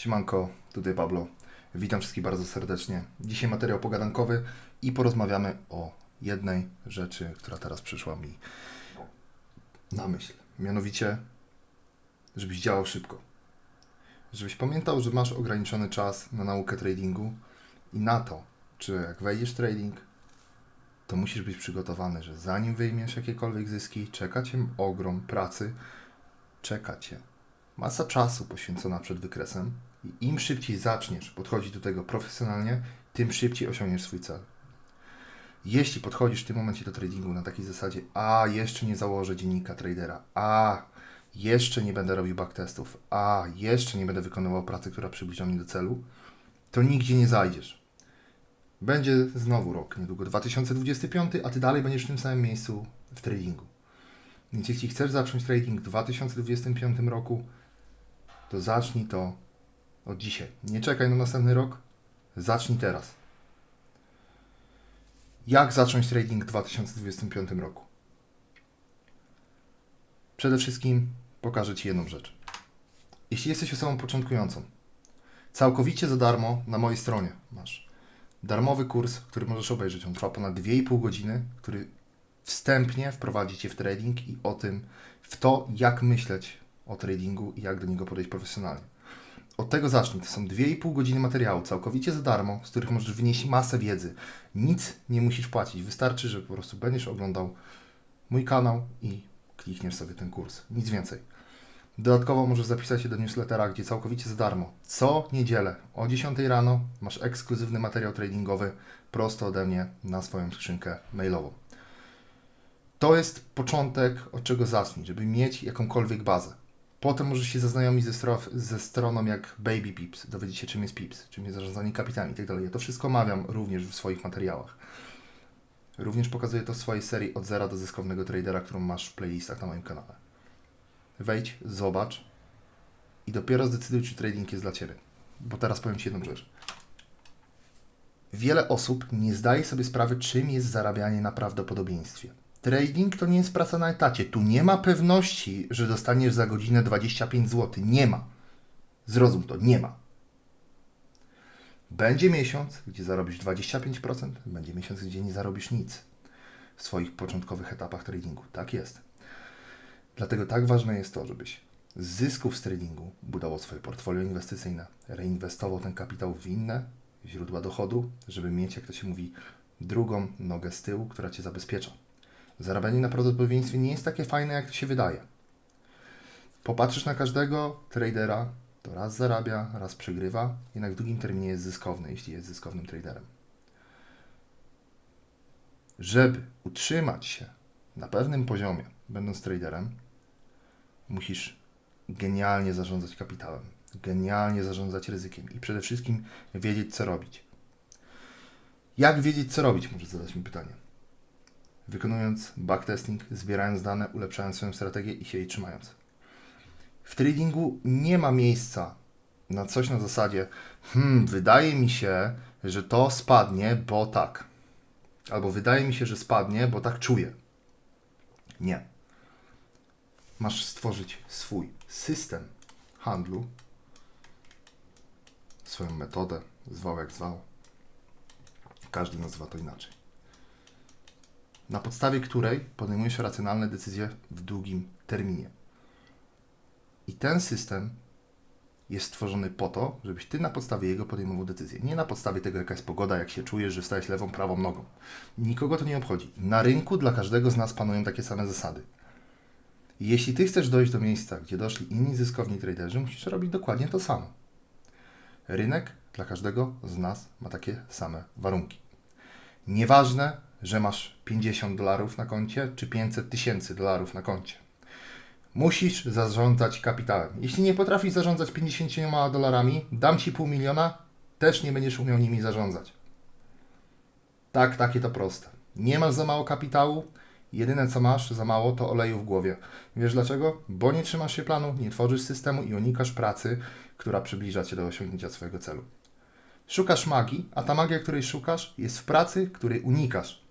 Siemanko, tutaj Pablo. Witam wszystkich bardzo serdecznie. Dzisiaj materiał pogadankowy i porozmawiamy o jednej rzeczy, która teraz przyszła mi na myśl. Mianowicie, żebyś działał szybko. Żebyś pamiętał, że masz ograniczony czas na naukę tradingu i na to, czy jak wejdziesz trading, to musisz być przygotowany, że zanim wyjmiesz jakiekolwiek zyski, czeka cię ogrom pracy, czeka cię masa czasu poświęcona przed wykresem im szybciej zaczniesz podchodzić do tego profesjonalnie, tym szybciej osiągniesz swój cel. Jeśli podchodzisz w tym momencie do tradingu na takiej zasadzie, a jeszcze nie założę dziennika tradera, a jeszcze nie będę robił backtestów, a jeszcze nie będę wykonywał pracy, która przybliża mnie do celu, to nigdzie nie zajdziesz. Będzie znowu rok, niedługo 2025, a ty dalej będziesz w tym samym miejscu w tradingu. Więc jeśli chcesz zacząć trading w 2025 roku, to zacznij to od dzisiaj. Nie czekaj na następny rok, zacznij teraz. Jak zacząć trading w 2025 roku? Przede wszystkim pokażę Ci jedną rzecz. Jeśli jesteś osobą początkującą, całkowicie za darmo na mojej stronie masz darmowy kurs, który możesz obejrzeć. On trwa ponad 2,5 godziny, który wstępnie wprowadzi Cię w trading i o tym, w to, jak myśleć o tradingu i jak do niego podejść profesjonalnie. Od tego zacznij. To są 2,5 godziny materiału całkowicie za darmo, z których możesz wynieść masę wiedzy. Nic nie musisz płacić. Wystarczy, że po prostu będziesz oglądał mój kanał i klikniesz sobie ten kurs. Nic więcej. Dodatkowo możesz zapisać się do newslettera, gdzie całkowicie za darmo. Co niedzielę o 10 rano masz ekskluzywny materiał tradingowy prosto ode mnie na swoją skrzynkę mailową. To jest początek, od czego zacznij, żeby mieć jakąkolwiek bazę. Potem możesz się zaznajomić ze, stro- ze stroną jak Baby Pips, dowiedzieć się czym jest Pips, czym jest zarządzanie kapitami itd. Ja to wszystko omawiam również w swoich materiałach. Również pokazuję to w swojej serii od zera do zyskownego tradera, którą masz w playlistach na moim kanale. Wejdź, zobacz i dopiero zdecyduj, czy trading jest dla Ciebie. Bo teraz powiem Ci jedną rzecz. Wiele osób nie zdaje sobie sprawy, czym jest zarabianie na prawdopodobieństwie. Trading to nie jest praca na etacie. Tu nie ma pewności, że dostaniesz za godzinę 25 zł. Nie ma. Zrozum to, nie ma. Będzie miesiąc, gdzie zarobisz 25%, będzie miesiąc, gdzie nie zarobisz nic w swoich początkowych etapach tradingu. Tak jest. Dlatego tak ważne jest to, żebyś z zysków z tradingu budował swoje portfolio inwestycyjne, reinwestował ten kapitał w inne źródła dochodu, żeby mieć, jak to się mówi, drugą nogę z tyłu, która Cię zabezpiecza. Zarabianie na prawdopodobieństwie nie jest takie fajne, jak się wydaje. Popatrzysz na każdego tradera, to raz zarabia, raz przegrywa, jednak w długim terminie jest zyskowny, jeśli jest zyskownym traderem. Żeby utrzymać się na pewnym poziomie, będąc traderem, musisz genialnie zarządzać kapitałem, genialnie zarządzać ryzykiem i przede wszystkim wiedzieć, co robić. Jak wiedzieć, co robić, może zadać mi pytanie. Wykonując backtesting, zbierając dane, ulepszając swoją strategię i się jej trzymając. W tradingu nie ma miejsca na coś na zasadzie, hmm, wydaje mi się, że to spadnie, bo tak. Albo wydaje mi się, że spadnie, bo tak czuję. Nie. Masz stworzyć swój system handlu, swoją metodę, zwał jak zwał. Każdy nazywa to inaczej. Na podstawie której podejmujesz racjonalne decyzje w długim terminie. I ten system jest stworzony po to, żebyś ty na podstawie jego podejmował decyzję. Nie na podstawie tego, jaka jest pogoda, jak się czujesz, że wstałeś lewą, prawą nogą. Nikogo to nie obchodzi. Na rynku dla każdego z nas panują takie same zasady. Jeśli ty chcesz dojść do miejsca, gdzie doszli inni zyskowni traderzy, musisz robić dokładnie to samo. Rynek dla każdego z nas ma takie same warunki. Nieważne, że masz 50 dolarów na koncie, czy 500 tysięcy dolarów na koncie. Musisz zarządzać kapitałem. Jeśli nie potrafisz zarządzać 50 dolarami, dam ci pół miliona, też nie będziesz umiał nimi zarządzać. Tak, takie to proste. Nie masz za mało kapitału, jedyne co masz za mało to oleju w głowie. Wiesz dlaczego? Bo nie trzymasz się planu, nie tworzysz systemu i unikasz pracy, która przybliża cię do osiągnięcia swojego celu. Szukasz magii, a ta magia, której szukasz, jest w pracy, której unikasz.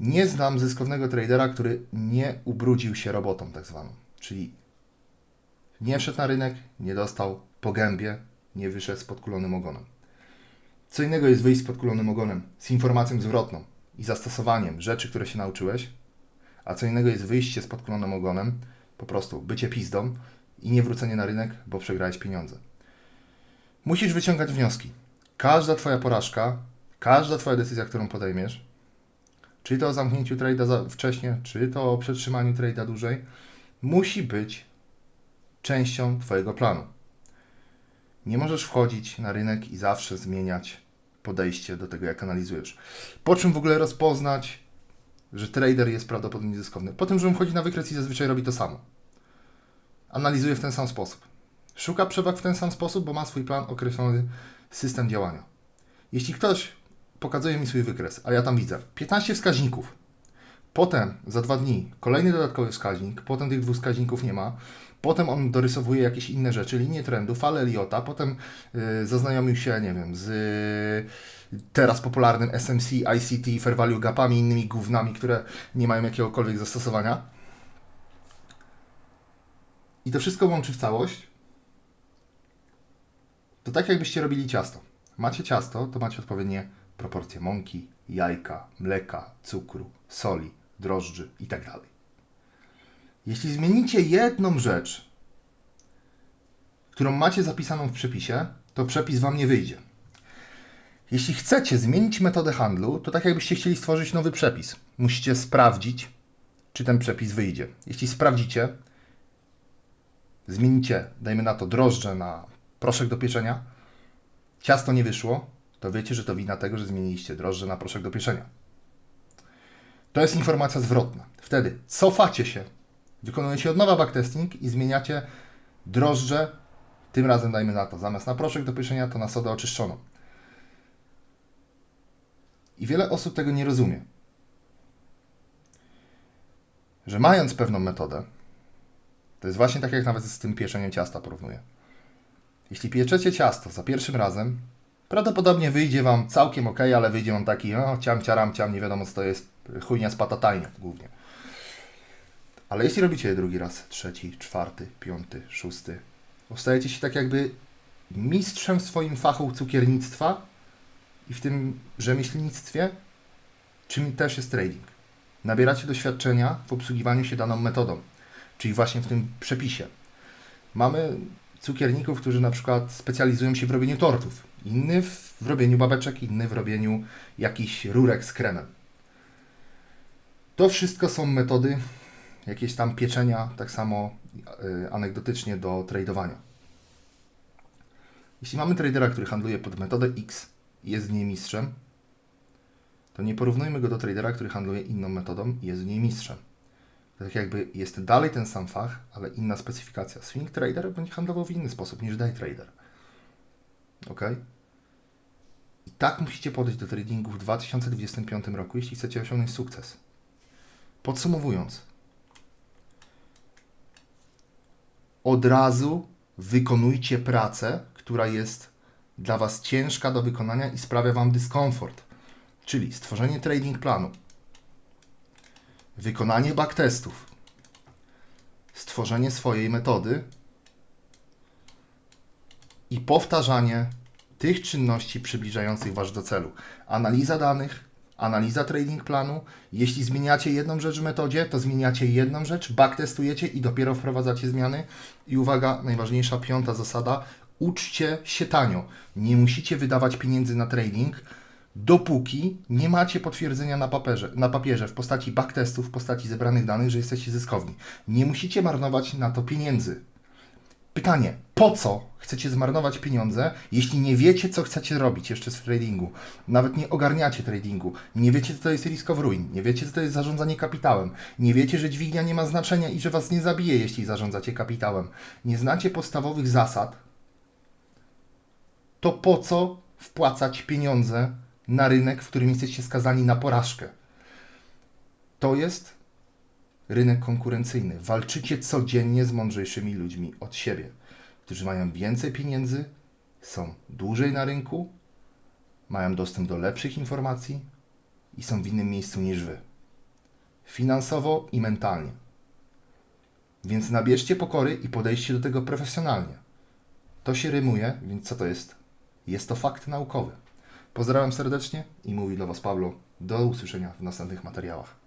Nie znam zyskownego tradera, który nie ubrudził się robotą, tak zwaną. Czyli Nie wszedł na rynek, nie dostał po gębie, nie wyszedł z podkulonym ogonem. Co innego jest wyjść z podkulonym ogonem, z informacją zwrotną i zastosowaniem rzeczy, które się nauczyłeś, a co innego jest wyjście z podkulonym ogonem, po prostu bycie pizdą i nie wrócenie na rynek, bo przegrałeś pieniądze. Musisz wyciągać wnioski. Każda Twoja porażka, każda Twoja decyzja, którą podejmiesz, czy to o zamknięciu trade'a za wcześnie, czy to o przetrzymaniu trade'a dłużej, musi być częścią Twojego planu. Nie możesz wchodzić na rynek i zawsze zmieniać podejście do tego, jak analizujesz. Po czym w ogóle rozpoznać, że trader jest prawdopodobnie zyskowny? Po tym, że on wchodzi na wykres i zazwyczaj robi to samo. Analizuje w ten sam sposób. Szuka przewag w ten sam sposób, bo ma swój plan, określony system działania. Jeśli ktoś pokazuje mi swój wykres, a ja tam widzę 15 wskaźników, potem za dwa dni kolejny dodatkowy wskaźnik, potem tych dwóch wskaźników nie ma, potem on dorysowuje jakieś inne rzeczy, linie trendu, fale Eliota, potem yy, zaznajomił się, nie wiem, z yy, teraz popularnym SMC, ICT, Fair Value Gapami, innymi gównami, które nie mają jakiegokolwiek zastosowania. I to wszystko łączy w całość. To tak jakbyście robili ciasto. Macie ciasto, to macie odpowiednie proporcje mąki, jajka, mleka, cukru, soli, drożdży itd. Jeśli zmienicie jedną rzecz, którą macie zapisaną w przepisie, to przepis Wam nie wyjdzie. Jeśli chcecie zmienić metodę handlu, to tak jakbyście chcieli stworzyć nowy przepis. Musicie sprawdzić, czy ten przepis wyjdzie. Jeśli sprawdzicie, zmienicie, dajmy na to, drożdże na proszek do pieczenia, ciasto nie wyszło, to wiecie, że to wina tego, że zmieniliście drożdże na proszek do pieczenia. To jest informacja zwrotna. Wtedy cofacie się, wykonujecie od nowa backtesting i zmieniacie drożdże, tym razem dajmy na to, zamiast na proszek do pieczenia, to na sodę oczyszczoną. I wiele osób tego nie rozumie. Że mając pewną metodę, to jest właśnie tak jak nawet z tym pieczeniem ciasta porównuję. Jeśli pieczecie ciasto za pierwszym razem, prawdopodobnie wyjdzie Wam całkiem ok, ale wyjdzie Wam taki no, ciam, ciaram, ciam, nie wiadomo co to jest, chujnia z patatajnia głównie. Ale jeśli robicie je drugi raz, trzeci, czwarty, piąty, szósty, stajecie się tak jakby mistrzem w swoim fachu cukiernictwa i w tym rzemieślnictwie, czym też jest trading. Nabieracie doświadczenia w obsługiwaniu się daną metodą, czyli właśnie w tym przepisie. Mamy cukierników, którzy na przykład specjalizują się w robieniu tortów, inny w robieniu babeczek, inny w robieniu jakichś rurek z kremem. To wszystko są metody jakieś tam pieczenia, tak samo y, anegdotycznie do tradowania. Jeśli mamy tradera, który handluje pod metodę X i jest w niej mistrzem, to nie porównujmy go do tradera, który handluje inną metodą i jest w niej mistrzem. Tak jakby jest dalej ten sam fach, ale inna specyfikacja. Swing trader będzie handlował w inny sposób niż day trader. Ok? I tak musicie podejść do tradingu w 2025 roku, jeśli chcecie osiągnąć sukces. Podsumowując, od razu wykonujcie pracę, która jest dla Was ciężka do wykonania i sprawia Wam dyskomfort. Czyli stworzenie trading planu, wykonanie backtestów, stworzenie swojej metody i powtarzanie tych czynności przybliżających Was do celu. Analiza danych, analiza trading planu. Jeśli zmieniacie jedną rzecz w metodzie, to zmieniacie jedną rzecz, backtestujecie i dopiero wprowadzacie zmiany. I uwaga, najważniejsza piąta zasada, uczcie się tanio. Nie musicie wydawać pieniędzy na trading, dopóki nie macie potwierdzenia na papierze, na papierze w postaci backtestów, w postaci zebranych danych, że jesteście zyskowni. Nie musicie marnować na to pieniędzy. Pytanie, po co chcecie zmarnować pieniądze, jeśli nie wiecie, co chcecie robić jeszcze z tradingu? Nawet nie ogarniacie tradingu, nie wiecie, co to jest risk of ruin, nie wiecie, co to jest zarządzanie kapitałem, nie wiecie, że dźwignia nie ma znaczenia i że was nie zabije, jeśli zarządzacie kapitałem. Nie znacie podstawowych zasad, to po co wpłacać pieniądze na rynek, w którym jesteście skazani na porażkę? To jest rynek konkurencyjny. Walczycie codziennie z mądrzejszymi ludźmi od siebie, którzy mają więcej pieniędzy, są dłużej na rynku, mają dostęp do lepszych informacji i są w innym miejscu niż wy. Finansowo i mentalnie. Więc nabierzcie pokory i podejście do tego profesjonalnie. To się rymuje, więc co to jest? Jest to fakt naukowy. Pozdrawiam serdecznie i mówi do Was Pablo. Do usłyszenia w następnych materiałach.